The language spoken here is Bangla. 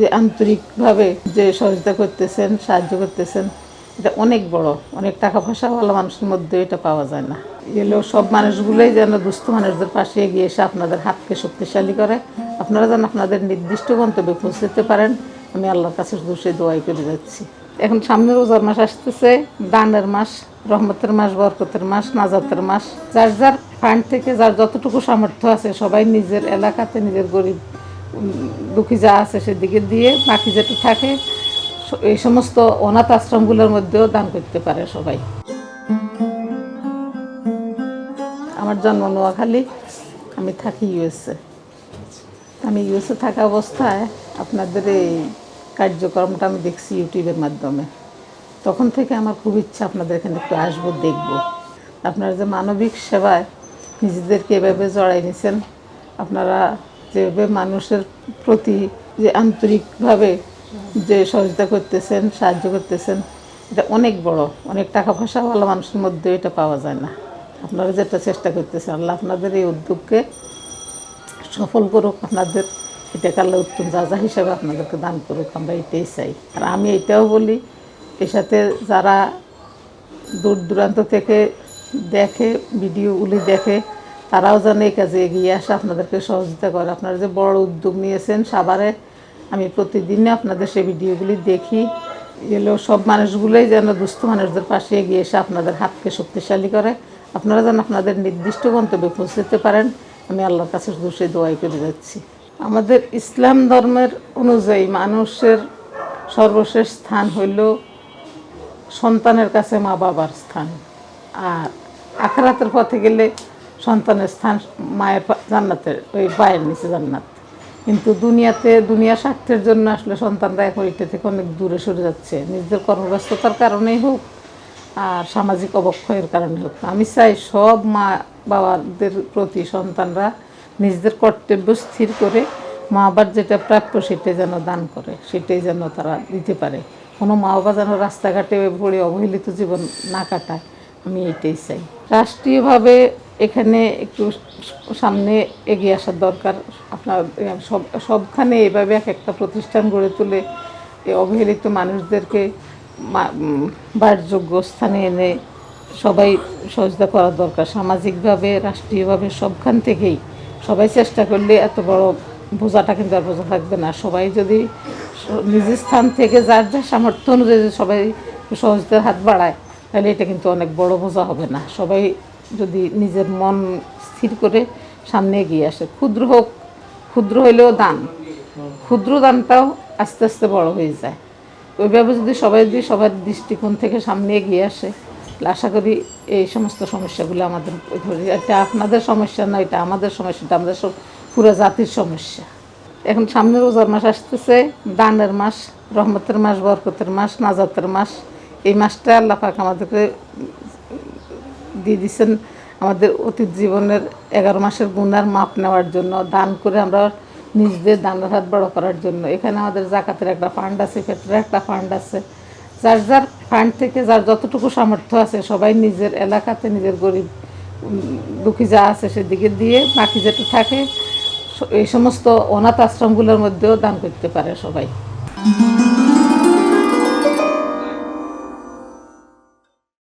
যে আন্তরিকভাবে যে সহযোগিতা করতেছেন, সাহায্য করতেছেন, এটা অনেক বড়। অনেক টাকা পয়সা ভালো মানুষের মধ্যে এটা পাওয়া যায় না। এগুলো সব মানুষগুলোই যেন দুস্থ মানুষদের পাশে এগিয়ে এসে আপনাদের হাতকে শক্তিশালী করে। আপনারা যেন আপনাদের নির্দিষ্ট গন্তব্যে পৌঁছতে পারেন, আমি আল্লাহর কাছে শুধু সেই দোয়াই করে যাচ্ছি। এখন সামনে রোজার মাস আসতেছে, দানের মাস, রহমতের মাস, বরকতের মাস, নাজাতের মাস। যার যার ফান্ড থেকে, যার যতটুকু সামর্থ্য আছে, সবাই নিজের এলাকাতে, নিজের গরিব দুঃখী যা আছে সেদিকে দিয়ে বাকি যেটা থাকে এই সমস্ত অনাথ আশ্রমগুলোর মধ্যেও দান করতে পারে সবাই। আমার জন্ম নোয়াখালী, আমি থাকি ইউএসএ। আমি ইউএসএ থাকা অবস্থায় আপনাদের এই কার্যক্রমটা আমি দেখছি ইউটিউবের মাধ্যমে। তখন থেকে আমার খুব ইচ্ছা আপনাদের এখানে একটু আসব, দেখব। আপনারা যে মানবিক সেবায় নিজেদেরকে এভাবে জড়াই নিছেন, আপনারা যেভাবে মানুষের প্রতি যে আন্তরিকভাবে যে সহযোগিতা করতেছেন, সাহায্য করতেছেন, এটা অনেক বড়। অনেক টাকা পয়সাওয়ালা মানুষের মধ্যে এটা পাওয়া যায় না। আপনারা যেটা চেষ্টা করতেছেন, আল্লাহ আপনাদের এই উদ্যোগকে সফল করুক, আপনাদের এটা কাল্লা উত্তম যা হিসাবে আপনাদেরকে দান করুক, আমরা এটাই চাই। আর আমি এটাও বলি, এর সাথে যারা দূর দূরান্ত থেকে দেখে ভিডিওগুলি দেখে তারাও যেন এই কাজে এগিয়ে আসে আপনাদেরকে সহযোগিতা করে। আপনারা যে বড় উদ্যোগ নিয়েছেন সাভারে, আমি প্রতিদিনই আপনাদের সেই ভিডিওগুলি দেখি। এগুলো সব মানুষগুলোই যেন দুস্থ মানুষদের পাশে এগিয়ে এসে আপনাদের হাতকে শক্তিশালী করে। আপনারা যেন আপনাদের নির্দিষ্ট গন্তব্যে পৌঁছতে পারেন, আমি আল্লাহর কাছে শুধু সেই দোয়াই করে যাচ্ছি। আমাদের ইসলাম ধর্মের অনুযায়ী মানুষের সর্বশেষ স্থান হইল সন্তানের কাছে মা বাবার স্থান। আর আখরাতের পথে গেলে সন্তানের স্থান মায়ের জান্নাতের, ওই পায়ের নিচে জান্নাত। কিন্তু দুনিয়াতে, দুনিয়া স্বার্থের জন্য আসলে সন্তানরা এখন এটা থেকে অনেক দূরে সরে যাচ্ছে। নিজেদের কর্মব্যস্ততার কারণেই হোক আর সামাজিক অবক্ষয়ের কারণে হোক। আমি চাই সব মা বাবাদের প্রতি সন্তানরা নিজেদের কর্তব্য স্থির করে মা বাবার যেটা প্রাপ্য সেটাই যেন দান করে, সেটাই যেন তারা দিতে পারে। কোনো মা বাবা যেন রাস্তাঘাটে পড়ে অবহেলিত জীবন না কাটায়। আমি এটাই চাই। রাষ্ট্রীয়ভাবে এখানে একটু সামনে এগিয়ে আসার দরকার। আপনার, সব, সবখানে এভাবে এক একটা প্রতিষ্ঠান গড়ে তুলে অবহেলিত মানুষদেরকে বাসযোগ্য স্থানে এনে সবাই সহযোগিতা করার দরকার। সামাজিকভাবে, রাষ্ট্রীয়ভাবে সবখান থেকেই সবাই চেষ্টা করলে এত বড় বোঝাটা কিন্তু আর বোঝা থাকবে না। সবাই যদি নিজের স্থান থেকে যার যার সামর্থ্য অনুযায়ী সবাই সহযোগিতার হাত বাড়ায় তাহলে এটা কিন্তু অনেক বড় বোঝা হবে না। সবাই যদি নিজের মন স্থির করে সামনে এগিয়ে আসে। ক্ষুদ্র হোক, ক্ষুদ্র হইলেও দান। ক্ষুদ্র দানটাও আস্তে আস্তে বড় হয়ে যায়। ওইভাবে যদি সবাই যদি সবার দৃষ্টিকোণ থেকে সামনে এগিয়ে আসে আশা করি এই সমস্ত সমস্যাগুলো আমাদের এটা আপনাদের সমস্যা না, এটা আমাদের সমস্যা, এটা আমাদের সব পুরো জাতির সমস্যা। এখন সামনে রোজার মাস আসতেছে, দানের মাস, রহমতের মাস, বরকতের মাস, নাজাতের মাস। এই মাসটা আল্লাহ পাক আমাদেরকে দিয়ে দিচ্ছেন আমাদের অতীত জীবনের এগারো মাসের গুণার মাপ নেওয়ার জন্য, দান করে আমরা নিজেদের দানের হাত বড় করার জন্য। এখানে আমাদের জাকাতের একটা ফান্ড আছে ক্ষেত্রে একটা ফান্ড আছে। যার যার ফান্ড থেকে যার যতটুকু সামর্থ্য আছে, সবাই নিজের এলাকাতে নিজের গরিব দুঃখী যা আছে সেদিকে দিয়ে বাকি যেটা থাকে এই সমস্ত অনাথ আশ্রমগুলোর মধ্যেও দান করতে পারে সবাই।